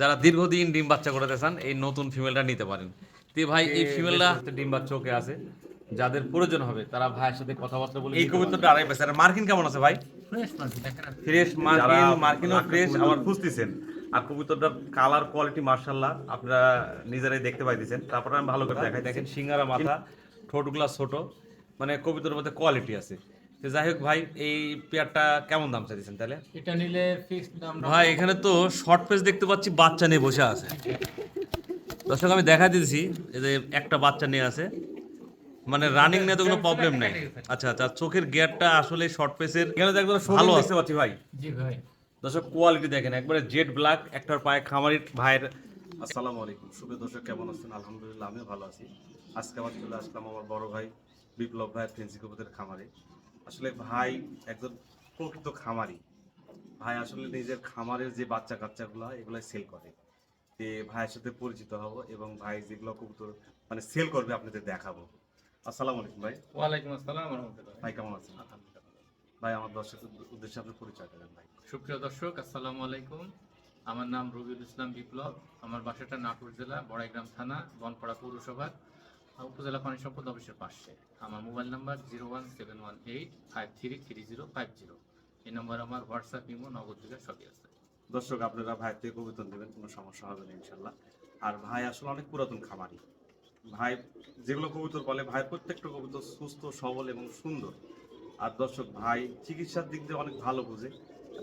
যারা দীর্ঘদিন ডিম বাচ্চা করতে চান এই নতুন ফিমেলটা নিতে পারেন। তে ভাই এই ফিমেলটা ডিম বাচ্চা ওকে আছে যাদের প্রয়োজন হবে তারা ভাইয়ের সাথে কথাবার্তা বলে এই কবুতরটা আড়াই পেছে আর মার্কিন কেমন আছে ভাই? ফ্রেশ মার্কিন মার্কিনও ফ্রেশ আবার খুঁজতেছেন। আর কবুতরটার কালার কোয়ালিটি মার্শাল্লাহ আপনারা নিজেরাই দেখতে পাইতেছেন। তারপরে আমি ভালো করে দেখাই। দেখেন দেখেন সিঙ্গারা মাথা ঠোঁটগুলা ছোট মানে কবিতার মধ্যে কোয়ালিটি আছে। তো যাই হোক ভাই এই পেয়ারটা কেমন দাম চাইছেন তাহলে? এটা নিলে ফিক্সড দাম ভাই এখানে তো শর্ট পেজ দেখতে পাচ্ছি বাচ্চা নিয়ে বসে আছে। দর্শক আমি দেখা দিয়েছি এই যে একটা বাচ্চা নিয়ে আছে। মানে রানিং নিয়ে তো কোনো প্রবলেম নেই। আচ্ছা আচ্ছা চোখের গিয়ারটা আসলে শর্ট পেসের এখানে তো একদম ভালো দেখতে পাচ্ছি ভাই। জি ভাই। দর্শক কোয়ালিটি দেখেন একবারে জেড ব্ল্যাক একটার পায়ে খামারি ভাইয়ের। আসসালামু আলাইকুম। শুভ দর্শক কেমন আছেন? আলহামদুলিল্লাহ আমিও ভালো আছি। আজকে আবার চলে আসলাম আমার বড় ভাই বিপ্লব ভাই ফেন্সি কবুতরের খামারে। আসলে ভাই একজন প্রকৃত খামারি। ভাই আসলে নিজের খামারের যে বাচ্চা কাচ্চাগুলো এগুলো সেল করে। তে ভাইয়ের সাথে পরিচিত হব এবং ভাই যেগুলো কবুতর মানে সেল করবে আপনাদের দেখাবো। আসসালামু আলাইকুম ভাই। ওয়ালাইকুম আসসালাম ভাই কেমন আছেন? ভাই আমার দর্শকের উদ্দেশ্যে আপনার পরিচয় দেবেন ভাই। সুপ্রিয় দর্শক আসসালামু আলাইকুম। আমার নাম রবিউল ইসলাম বিপ্লব। আমার বাসাটা নাটোর জেলা বড়াইগ্রাম থানা বনপাড়া পৌরসভা। উপজেলা পানি সম্পদ অফিসের পাশে। আমার mobile number zero one seven one eight five three three zero five zero. এই নম্বর আমার হোয়াটসঅ্যাপ, ইমো, নগদ যুগের সবই আছে। দর্শক, আপনারা ভাইয়ের থেকে কবুতর নেবেন, কোনো সমস্যা হবে না ইনশাল্লাহ আর ভাই আসলে অনেক পুরাতন খামারি। ভাই যেগুলো কবুতর বলে, ভাই প্রত্যেকটা কবুতর সুস্থ, সবল এবং সুন্দর। আর দর্শক, ভাই চিকিৎসার দিক দিয়ে অনেক ভালো বুঝে।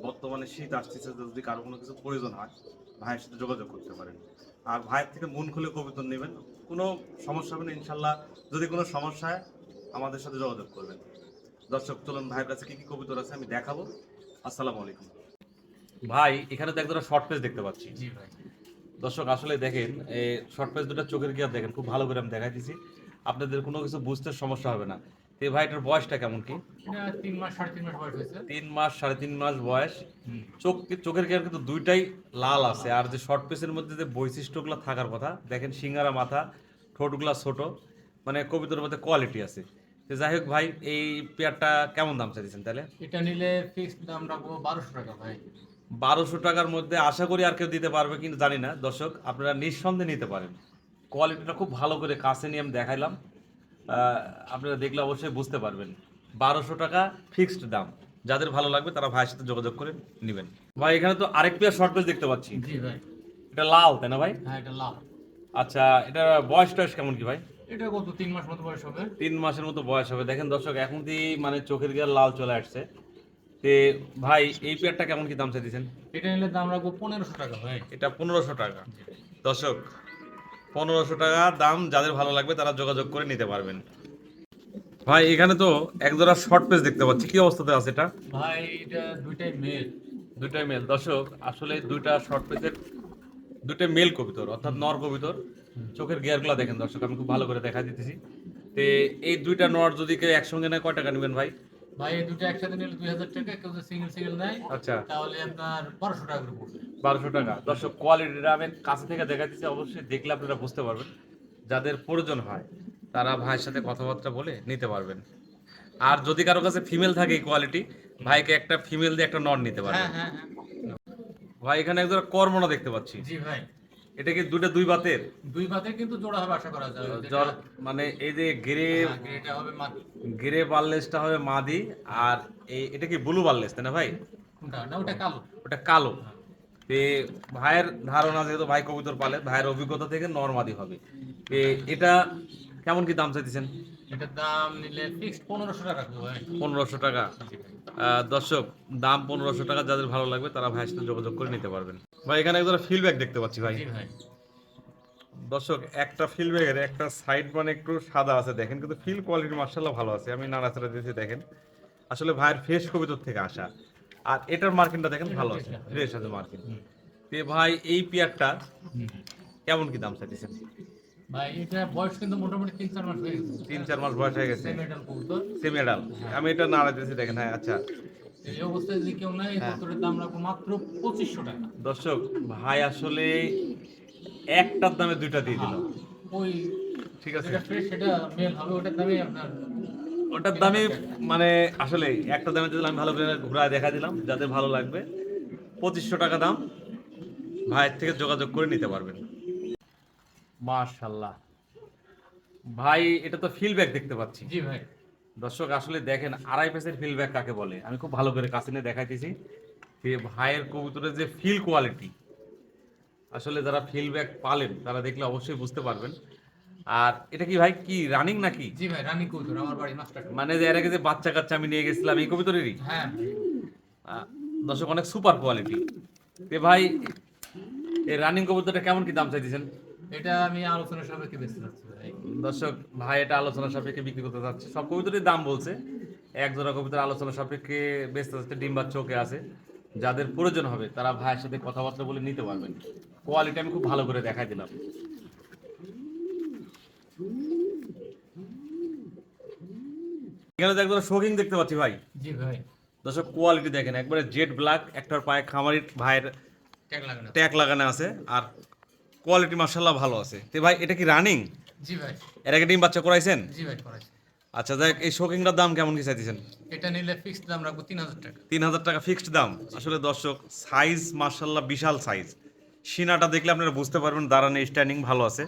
বর্তমানে শীত আসতেছে, যদি কারও কোনো কিছু প্রয়োজন হয় ভাইয়ের সাথে যোগাযোগ করতে পারেন। আর ভাইয়ের থেকে মন খুলে কবুতর নেবেন। কোনো সমস্যা হবে না ইনশাল্লাহ। যদি কোনো সমস্যা হয় আমাদের সাথে যোগাযোগ করবেন। দর্শক চলুন ভাইয়ের কাছে কি কি কবুতর আছে আমি দেখাবো। আসসালামু আলাইকুম। ভাই এখানে তো একদম শর্ট পেজ দেখতে পাচ্ছি। জি ভাই। দর্শক আসলে দেখেন এই শর্ট পেজ দুটো চোখের গিয়ার দেখেন খুব ভালো করে আমি দেখাই দিছি আপনাদের কোনো কিছু বুঝতে সমস্যা হবে না। তো ভাইটার বয়সটা কেমন কি? তিন মাস সাড়ে তিন মাস বয়স হয়েছে। তিন মাস সাড়ে তিন মাস বয়স। চোখ চোখের গিয়ার কিন্তু দুইটাই লাল আছে। আর যে শর্ট পেসের মধ্যে যে বৈশিষ্ট্যগুলো থাকার কথা দেখেন সিঙ্গারা মাথা ঠোঁটগুলা ছোট মানে কবিতার মধ্যে কোয়ালিটি আছে। যাই হোক ভাই এই পেয়ারটা কেমন দাম চাইছেন তাহলে? এটা নিলে ফিক্সড দাম রাখব বারোশো টাকা ভাই। বারোশো টাকার মধ্যে আশা করি আর কেউ দিতে পারবে কিন্তু জানি না। দর্শক আপনারা নিঃসন্দেহে নিতে পারেন। কোয়ালিটিটা খুব ভালো করে কাছে নিয়ে আমি দেখাইলাম। আপনারা দেখলে অবশ্যই বুঝতে পারবেন। বারোশো টাকা ফিক্সড দাম। যাদের ভালো লাগবে তারা ভাইয়ের সাথে যোগাযোগ করে নেবেন। ভাই এখানে তো আরেক পেয়ার শর্ট পেজ দেখতে পাচ্ছি। জি ভাই। এটা লাল তাই না ভাই? হ্যাঁ এটা লাভ আচ্ছা এটা বয়স টয়স কেমন কি ভাই? এটা কত তিন মাস মতো বয়স হবে? তিন মাসের মতো বয়স হবে। দেখেন দর্শক এখন দিয়ে মানে চোখের গিয়ে লাল চলে আসছে। তে ভাই এই পেয়ারটা কেমন কি দাম চাইছেন এটা নিলে দাম রাখব পনেরোশো টাকা ভাই। এটা পনেরোশো টাকা। দর্শক পনেরোশো টাকা দাম যাদের ভালো লাগবে তারা যোগাযোগ করে নিতে পারবেন। ভাই, এখানে তো একজোড়া শর্ট পেজ দেখতে পাচ্ছি। কি অবস্থাতে আছে এটা? ভাই, এটা দুইটাই মেল দুইটাই মেল দর্শক, আসলে দুইটা শর্ট পেজের দুইটা মেল কবিতর, অর্থাৎ নর কবিতর। চোখের গিয়ারগুলো দেখেন দর্শক, আমি খুব ভালো করে দেখা দিতেছি। তে এই দুইটা নর যদি কেউ একসঙ্গে নেয়, কয় টাকা নেবেন ভাই? ভাই এই দুটো একসাথে নিলে দুই হাজার টাকা কেউ সিঙ্গেল সিঙ্গেল নেয় আচ্ছা। তাহলে আপনার বারোশো টাকা করে পড়বে। বারোশো টাকা। দর্শক কোয়ালিটিটা আমি কাছে থেকে দেখাচ্ছি অবশ্যই দেখলে আপনারা বুঝতে পারবেন। যাদের প্রয়োজন হয় তারা ভাইয়ের সাথে কথাবার্তা বলে নিতে পারবেন। আর যদি কারও কাছে ফিমেল থাকে এই কোয়ালিটি ভাইকে একটা ফিমেল দিয়ে একটা নন নিতে হ্যাঁ পারবেন। হ্যাঁ হ্যাঁ ভাই এখানে একজন কর্মনা দেখতে পাচ্ছি। জি ভাই। এটা কি দুটো দুই বাতের? দুই ভাতে কিন্তু জোড়া হবে আশা করা যায়। মানে এই যে গেরে এটা হবে মাটি গেরে বার্লেসটা হবে মাদি আর এই এটা কি ব্লু বার্লেস তাই না ভাই? কোনটা না ওটা কালো। ওটা কালো। তে ভাইয়ের ধারণা যেহেতু ভাই কবুতর পালে ভাইয়ের অভিজ্ঞতা থেকে নরমাদি হবে। তে এটা কেমন কি দাম চাইতেছেন? এটার দাম নিলে ফিক্সড পনেরোশো টাকা পনেরোশো টাকা। দর্শক দাম পনেরোশো টাকা যাদের ভালো লাগবে তারা ভাইয়ের সাথে যোগাযোগ করে নিতে পারবেন। ভাই এখানে একজন ফিডব্যাক দেখতে পাচ্ছি ভাই। দর্শক একটা ফিল্ডব্যাগের একটা সাইড মানে একটু সাদা আছে দেখেন কিন্তু ফিল কোয়ালিটি মার্শাল্লাহ ভালো আছে। আমি নাড়াচাড়া দিয়েছি দেখেন। আসলে ভাইয়ের ফ্রেশ কবিতর থেকে আসা। আর এটার মার্কিনটা দেখেন ভালো আছে। ফ্রেশ আছে মার্কিন ভাই এই পেয়ারটা কেমন কি দাম চাইতেছেন? ভাই এটা বয়স কিন্তু মোটামুটি তিন চার মাস হয়ে গেছে। তিন চার মাস বয়স হয়ে গেছে। কবুতর। আমি এটা নাড়া দিয়েছি দেখেন হ্যাঁ আচ্ছা। এই অবস্থায় যদি কেউ নেয় হ্যাঁ। কবুতরের দাম রাখব মাত্র টাকা। দর্শক ভাই আসলে একটার দামে দুইটা দিয়ে দিল। ওই ঠিক আছে। সেটা মেল হবে ওটার দামে আপনার ওটার দামে মানে আসলে একটা দামে দিলাম আমি ভালো করে ঘুরায় দেখা দিলাম যাদের ভালো লাগবে। পঁচিশশো টাকা দাম ভাইয়ের থেকে যোগাযোগ করে নিতে পারবেন। মাশাল্লাহ ভাই এটা তো ফিলব্যাক দেখতে পাচ্ছি। জি ভাই। দর্শক আসলে দেখেন আড়াই পেসের ফিলব্যাক কাকে বলে? আমি খুব ভালো করে কাছে নিয়ে দেখাইতেছি। যে ভাইয়ের কবুতরের যে ফিল কোয়ালিটি আসলে যারা ফিলব্যাক পালেন তারা দেখলে অবশ্যই বুঝতে পারবেন। আর এটা কি ভাই কি রানিং নাকি? জি ভাই রানী কৌতুর আমার বাড়ি মাস্টার মানে যে এর আগে যে বাচ্চা কাচ্চা আমি নিয়ে গেছিলাম এই কবুতরেরই? হ্যাঁ। দর্শক অনেক সুপার কোয়ালিটি তে ভাই এই রানিং কবুতরটা কেমন কি দাম চাইতেছেন? এটা আমি আলোচনা সাপেক্ষে বেঁচে যাচ্ছি ভাই। দর্শক ভাই এটা আলোচনা সাপেক্ষে বিক্রি করতে যাচ্ছে সব কবিতারই দাম বলছে। এক জোড়া কবিতার আলোচনা সাপেক্ষে বেচতে যাচ্ছে ডিম্বার চোখে আছে। যাদের প্রয়োজন হবে তারা ভাইয়ের সাথে কথাবার্তা বলে নিতে পারবেন। কোয়ালিটি আমি খুব ভালো করে দেখাই দিলাম। এখানে তো একদম শোকিং দেখতে পাচ্ছি ভাই। জি ভাই। দর্শক কোয়ালিটি দেখেন একবারে জেড ব্ল্যাক একটার পায়ে খামারি ভাইয়ের ট্যাগ লাগানো ট্যাগ লাগানো আছে। আর কোয়ালিটি মার্শাল্লাহ ভালো আছে। তো ভাই এটা কি রানিং জি ভাই। এর আগে ডিম বাচ্চা করাইছেন? জি ভাই করাইছি। আচ্ছা দেখ এই শোকিংটার দাম কেমন কি চাইতেছেন? এটা নিলে ফিক্সড দাম রাখব তিন হাজার টাকা। তিন হাজার টাকা ফিক্সড দাম। আসলে দর্শক সাইজ মার্শাল্লাহ বিশাল সাইজ সিনাটা দেখলে আপনারা বুঝতে পারবেন দাঁড়ানো স্ট্যান্ডিং ভালো আছে।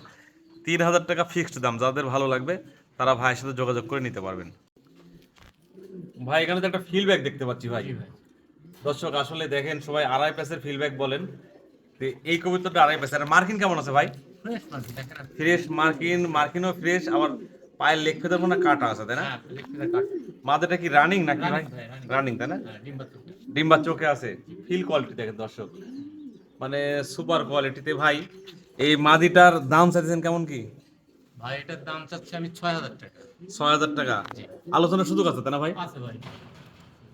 তিন হাজার টাকা ফিক্সড দাম যাদের ভালো লাগবে তারা ভাইয়ের সাথে যোগাযোগ করে নিতে পারবেন। ভাই এখানে তো একটা ফিলব্যাক দেখতে পাচ্ছি ভাই। দর্শক আসলে দেখেন সবাই আড়াই প্যাসের ফিলব্যাক বলেন। এই আড়াই প্যাসের আর মার্কিন কেমন আছে ভাই? ফ্রেশ মার্কিন মার্কিনও ফ্রেশ আবার পায়ের লেগ ফেদার মনে কাটা আছে তাই না? হ্যাঁ কি রানিং নাকি ভাই। রানিং তাই না? হ্যাঁ ডিম্বার চোখে। আছে। ফিল কোয়ালিটি দেখেন দর্শক। মানে সুপার কোয়ালিটিতে ভাই এই মাদিটার দাম চাইছেন কেমন কি? ভাই এটার দাম চাচ্ছি আমি ছয় হাজার টাকা। ছয় হাজার টাকা। জি। আলোচনার সুযোগ আছে তাই না ভাই? আছে ভাই।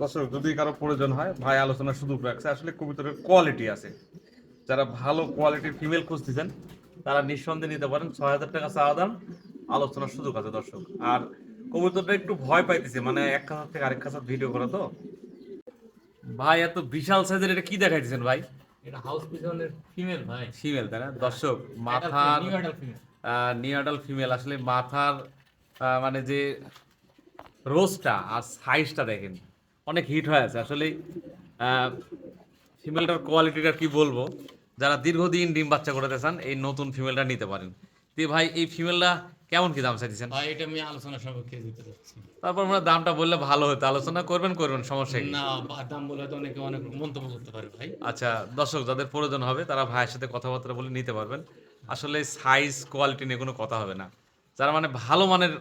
দর্শক যদি কারও প্রয়োজন হয় ভাই আলোচনা সুযোগ রাখছে। আসলে কবুতরের কোয়ালিটি আছে। যারা ভালো কোয়ালিটির ফিমেল খুঁজতেছেন তারা নিঃসন্দেহে নিতে পারেন। ছয় হাজার টাকা চাওয়া দাম আলোচনার সুযোগ আছে দর্শক। আর কবুতরটা একটু ভয় পাইতেছে মানে এক খাঁচার থেকে আরেক খাঁচার ভিডিও করা তো। ভাই এত বিশাল সাইজের এটা কি দেখাইতেছেন ভাই? এটা হাউস পিছনের ফিমেল ভাই। ফিমেল তাই না? দর্শক মাথার new adult female new adult female আসলে মাথার আহ, মানে যে রোজটা আর সাইজটা দেখেন অনেক হিট হয়ে আছে। আসলে ফিমেলটার কোয়ালিটিটা কি বলব? যারা দীর্ঘদিন ডিম বাচ্চা করতে চান এই নতুন ফিমেলটা নিতে পারেন। তে ভাই এই ফিমেলটা কেমন কি দাম চাইছেন ভাই এটা আমি আলোচনা সাপেক্ষে দিতে যাচ্ছি তারপর মানে দামটা বললে ভালো হতো। আলোচনা করবেন করবেন সমস্যা না দাম বলে তো অনেকে অনেক মন্তব্য করতে পারে ভাই। আচ্ছা দর্শক যাদের প্রয়োজন হবে তারা ভাইয়ের সাথে কথাবার্তা বলে নিতে পারবেন। আসলে সাইজ কোয়ালিটি নিয়ে কোনো কথা হবে না। যারা মানে ভালো মানের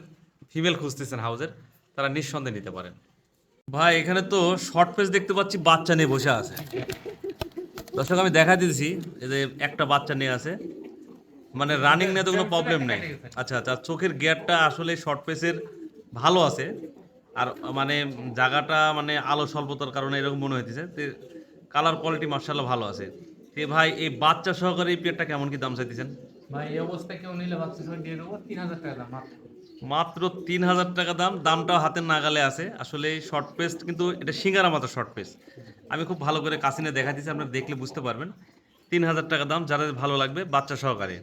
ফিমেল খুঁজতেছেন হাউজের তারা নিঃসন্দেহে নিতে পারেন। ভাই এখানে তো শর্ট পেজ দেখতে পাচ্ছি বাচ্চা নিয়ে বসে আছে। দর্শক, আমি দেখা দিয়েছি যে একটা বাচ্চা নিয়ে আছে। মানে রানিং নিয়ে তো কোনো প্রবলেম নেই। আচ্ছা আচ্ছা চোখের গিয়ারটা আসলে শর্ট পেসের ভালো আছে। আর মানে জায়গাটা মানে আলো স্বল্পতার কারণে এরকম মনে হইতেছে। তে কালার কোয়ালিটি মার্শাল্লাহ ভালো আছে। তে ভাই, এই বাচ্চা সহকারে এই পেয়ারটা কেমন কি দাম চাইতেছেন? ভাই, এই অবস্থায় কেউ নিলে বাচ্চা সহ দিয়ে দেবো তিন হাজার টাকা দাম মাত্র। তিন হাজার টাকা দাম দামটাও হাতের নাগালে আছে। আসলে শর্ট পেস্ট কিন্তু এটা সিঙ্গারা মাত্র শর্ট পেস্ট আমি খুব ভালো করে কাছিনে দেখা দিচ্ছি আপনারা দেখলে বুঝতে পারবেন। তিন হাজার টাকা দাম যাদের ভালো লাগবে বাচ্চা সহকারে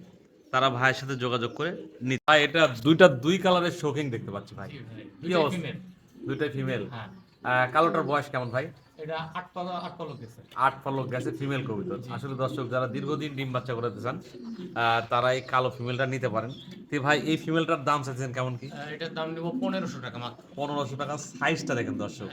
তারা ভাইয়ের সাথে যোগাযোগ করে নিতে ভাই এটা দুইটা দুই কালারের শৌখিং দেখতে পাচ্ছি ভাই। কি অবস্থা? দুইটাই ফিমেল হ্যাঁ। কালোটার বয়স কেমন ভাই? এটা আট পালো আট পালো গেছে। আট পালক গেছে ফিমেল কবিতর আসলে দর্শক যারা দীর্ঘদিন ডিম বাচ্চা করাতে চান তারা এই কালো ফিমেলটা নিতে পারেন। তো ভাই এই ফিমেলটার দাম চাইছেন কেমন কি? এটার দাম নেব পনেরোশো টাকা মাত্র। পনেরোশো টাকা সাইজটা দেখেন দর্শক।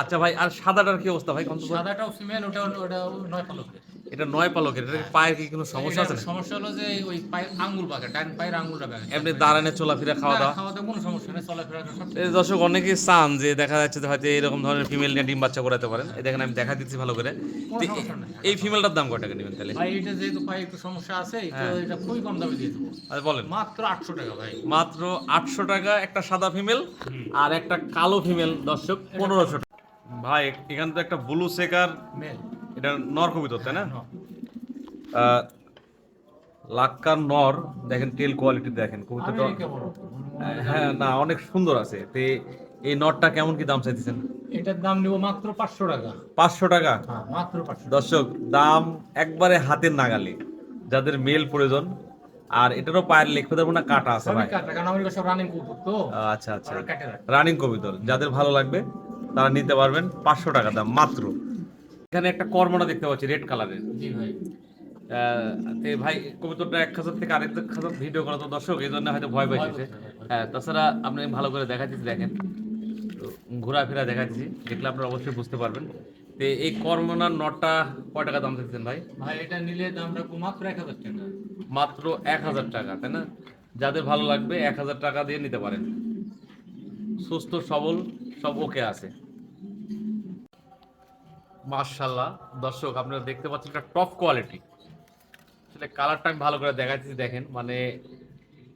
আচ্ছা ভাই আর সাদাটার কি অবস্থা ভাই? সাদাটাও ফিমেল ওটা ওটা নয় পালকের এটা নয় পালকের এটা পায়ের কি কোনো সমস্যা আছে সমস্যা হলো যে ওই পায়ের আঙ্গুল বাগে ডান পায়ের আঙ্গুলটা বাগে এমনি দাঁড়ানে চলাফেরা খাওয়া দাওয়া? খাওয়া দাওয়া কোনো সমস্যা নেই চলাফেরা এই দর্শক অনেকেই চান যে দেখা যাচ্ছে যে হয়তো এরকম ধরনের ফিমেল নিয়ে ডিম বাচ্চা করাতে পারেন। এই দেখেন আমি দেখা দিচ্ছি ভালো করে। সমস্যা এই ফিমেলটার দাম কত টাকা নেবেন তাহলে? ভাই এটা যেহেতু পায়ে একটু সমস্যা আছে তো হ্যাঁ। এটা খুবই কম দামে দিয়ে দেবো। আচ্ছা বলেন। মাত্র আটশো টাকা ভাই। মাত্র আটশো টাকা একটা সাদা ফিমেল আর একটা কালো ফিমেল দর্শক পনেরোশো টাকা। ভাই এখানে তো একটা ব্লু সেকার মেল এটা নর কবিতর তাই না? লাক্কার নর দেখেন টেল কোয়ালিটি দেখেন কবিতাটা আমেরিকা হ্যাঁ না অনেক সুন্দর আছে। তে এই নটটা কেমন কি দাম চাইতেছেন? এটার দাম নেব মাত্র পাঁচশো টাকা। পাঁচশো টাকা? হ্যাঁ মাত্র দর্শক দাম একবারে হাতের নাগালে। যাদের মেল প্রয়োজন আর এটারও পায়ের লেখ ফেদার না কাটা আছে ভাই। কাটা কারণ আমি সব রানিং তো। আচ্ছা আচ্ছা। রানিং কবিতর যাদের ভালো লাগবে তারা নিতে পারবেন পাঁচশো টাকা দাম মাত্র। এখানে একটা কর্মটা দেখতে পাচ্ছি রেড কালারের জি ভাই। ভাই কবুতরটা এক খাঁচার থেকে আরেক খাঁচার ভিডিও করা তো দর্শক এই জন্য হয়তো ভয় পাইছে হ্যাঁ তাছাড়া আপনি ভালো করে দেখাচ্ছি দেখেন। ঘোরাফেরা দেখাচ্ছি দেখলে আপনারা অবশ্যই বুঝতে পারবেন। তো এই কর্মনার নটটা কয় টাকা দাম দিচ্ছেন ভাই? ভাই এটা নিলে দাম রাখব মাত্র এক হাজার টাকা। মাত্র এক হাজার টাকা তাই না? যাদের ভালো লাগবে এক হাজার টাকা দিয়ে নিতে পারেন। সুস্থ সবল সব ওকে আছে। মার্শাল্লাহ দর্শক আপনারা দেখতে পাচ্ছেন একটা টপ কোয়ালিটি আসলে কালারটা আমি ভালো করে দেখাচ্ছি দেখেন। মানে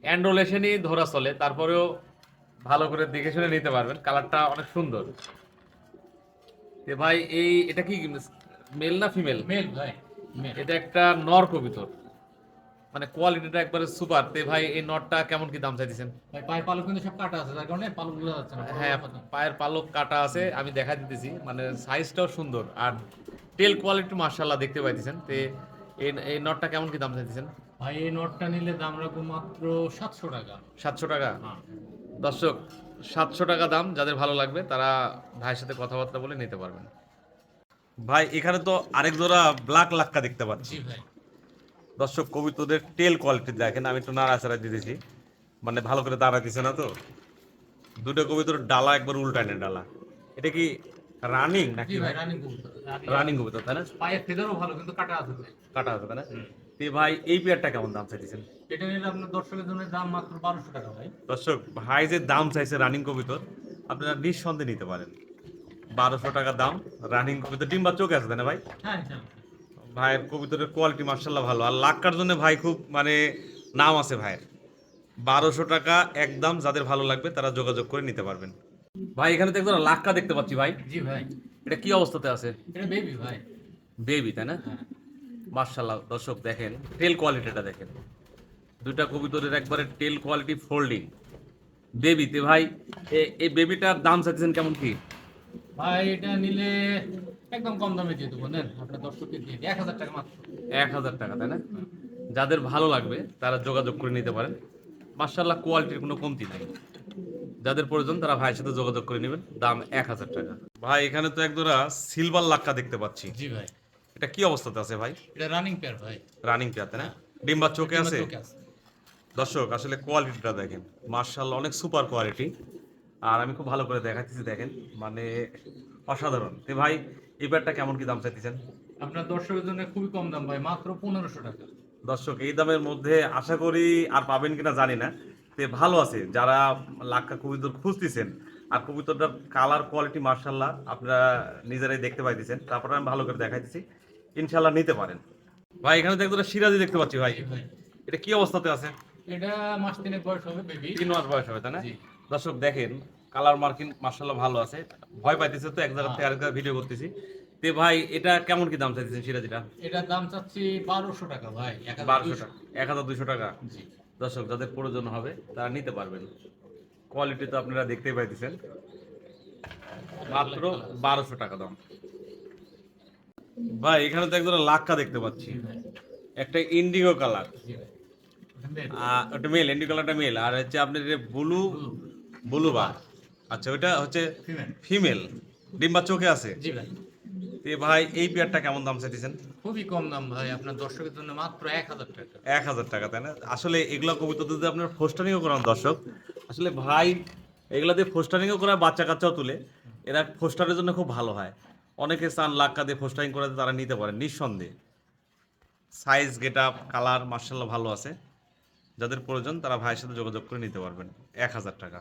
অ্যান্ড্রোলেশনই ধরা চলে তারপরেও ভালো করে দেখে শুনে নিতে পারবেন। কালারটা অনেক সুন্দর। ভাই এই এটা কি মেল না ফিমেল মেল ভাই এটা একটা নর কবিতর। মানে কোয়ালিটিটা একবারে সুপার। তে ভাই এই নটটা কেমন কি দাম চাইতেছেন? ভাই পায়ের পালক কিন্তু সব কাটা আছে যার কারণে পালক বোঝা যাচ্ছে না হ্যাঁ পায়ের পালক কাটা আছে আমি দেখা দিতেছি। মানে সাইজটাও সুন্দর আর টেল কোয়ালিটি মার্শাল্লাহ দেখতে পাইতেছেন। তে এই এই নটটা কেমন কি দাম চাইতেছেন? ভাই এই নটটা নিলে দাম রাখব মাত্র সাতশো টাকা। সাতশো টাকা? হ্যাঁ। দর্শক সাতশো টাকা দাম যাদের ভালো লাগবে তারা ভাইয়ের সাথে কথাবার্তা বলে নিতে পারবেন। ভাই এখানে তো আরেক জোড়া ব্ল্যাক লাক্কা দেখতে পাচ্ছি। জি ভাই। দর্শক কবিতদের টেল কোয়ালিটি দেখেন আমি একটু নাড়াচাড়া দিয়ে দিয়েছি মানে ভালো করে দাঁড়া দিছে না তো। দুটো কবিতর ডালা একবার উল্টানে ডালা। এটা কি রানিং নাকি ভাই রানিং কবিতর তাই না? পায়ের ফেদারও ভালো কিন্তু কাটা আছে কাটা হবে তাই না? তে ভাই এই পেয়ারটা কেমন দাম চাইতেছেন? এটা নিলে আপনার দর্শকের জন্য দাম মাত্র বারোশো টাকা ভাই। দর্শক ভাই যে দাম চাইছে রানিং কবিতর আপনারা নিঃসন্দেহে নিতে পারেন। বারোশো টাকা দাম রানিং কবিতর। ডিম্বা চোখে আছে তাই না ভাই? হ্যাঁ ইনশাআল্লাহ। ভাইয়ের কবিতরের কোয়ালিটি মার্শাল্লাহ ভালো। আর লাক্কার জন্য ভাই খুব মানে নাম আছে ভাইয়ের। বারোশো টাকা একদম যাদের ভালো লাগবে তারা যোগাযোগ করে নিতে পারবেন। ভাই এখানে তো একজন লাক্কা দেখতে পাচ্ছি ভাই। জি ভাই। এটা কি অবস্থাতে আছে? এটা বেবি ভাই। বেবি তাই না? হ্যাঁ। মার্শাল্লাহ দর্শক দেখেন টেল কোয়ালিটিটা দেখেন। দুইটা কবিতরের একবারে টেল কোয়ালিটি ফোল্ডিং বেবিতে ভাই এই বেবিটার দাম চাইতেছেন কেমন কি? ভাই এটা নিলে একদম কম দামে দিয়ে দেবো নেন আপনার দর্শককে দিয়ে দিই এক হাজার টাকা মাত্র। এক হাজার টাকা তাই না? যাদের ভালো লাগবে তারা যোগাযোগ করে নিতে পারেন। মার্শাল্লাহ কোয়ালিটির কোনো কমতি নাই। যাদের প্রয়োজন তারা ভাইয়ের সাথে যোগাযোগ করে নেবেন। দাম এক হাজার টাকা। ভাই এখানে তো একজোড়া সিলভার লাক্কা দেখতে পাচ্ছি। জি ভাই। এটা কি অবস্থাতে আছে ভাই? এটা রানিং পেয়ার ভাই। রানিং পেয়ার তাই না? ডিম্বা চোখে আছে? চোখে আছে। দর্শক আসলে কোয়ালিটিটা দেখেন। মার্শাল্লাহ অনেক সুপার কোয়ালিটি আর আমি খুব ভালো করে দেখাচ্ছি দেখেন। মানে অসাধারণ। তে ভাই এই ব্যাটটা কেমন কি দাম চাইতেছেন? আপনার দর্শকের জন্য খুবই কম দাম ভাই মাত্র পনেরোশো টাকা। দর্শক এই দামের মধ্যে আশা করি আর পাবেন কিনা জানি না তে ভালো আছে। যারা লাক্কা কবিতর খুঁজতেছেন আর কবিতরটার কালার কোয়ালিটি মার্শাল্লাহ আপনারা নিজেরাই দেখতে পাইতেছেন তারপরে আমি ভালো করে দেখাইতেছি ইনশাল্লাহ নিতে পারেন। ভাই এখানে তো একজোড়া সিরাজি দেখতে পাচ্ছি ভাই। ভাই। এটা কি অবস্থাতে আছে? এটা মাস তিনেক বয়স হবে বেবি তিন মাস বয়স হবে তাই না? দর্শক দেখেন কালার মার্কিং মার্শাল্লাহ ভালো আছে। ভয় পাইতেছে তো এক জায়গা থেকে আরেক জায়গায় ভিডিও করতেছি। তে ভাই এটা কেমন কি দাম চাইতেছেন সিরাজিটা? এটার দাম চাচ্ছি বারোশো টাকা ভাই বারোশো টাকা এক হাজার দুশো টাকা? দর্শক যাদের প্রয়োজন হবে তারা নিতে পারবেন। কোয়ালিটি তো আপনারা দেখতেই পাইতেছেন। মাত্র বারোশো টাকা দাম। ভাই এখানে তো একজোড়া লাক্কা দেখতে পাচ্ছি। একটা ইন্ডিগো কালার। ওটা মেল ইন্ডিগো কালারটা মেল আর হচ্ছে আপনার ব্লু ব্লু বার আচ্ছা ওটা হচ্ছে ফিমেল ফিমেল ডিম্বা চোখে আছে? জি ভাই। তে ভাই এই পেয়ারটা কেমন দাম চাইতেছেন? খুবই কম দাম ভাই আপনার দর্শকের জন্য মাত্র এক হাজার টাকা। এক হাজার টাকা তাই না? আসলে এগুলো কবিতা যদি আপনার ফোস্টারিংও করান দর্শক আসলে ভাই এগুলা দিয়ে ফোস্টারিংও করায় বাচ্চা কাচ্চাও তুলে এরা ফোস্টারের জন্য খুব ভালো হয়। অনেকে চান লাক্কা দিয়ে ফোস্টারিং করে তারা নিতে পারে নিঃসন্দেহে। সাইজ গেট আপ কালার মার্শাল্লাহ ভালো আছে। যাদের প্রয়োজন তারা ভাইয়ের সাথে যোগাযোগ করে নিতে পারবেন। এক হাজার টাকা।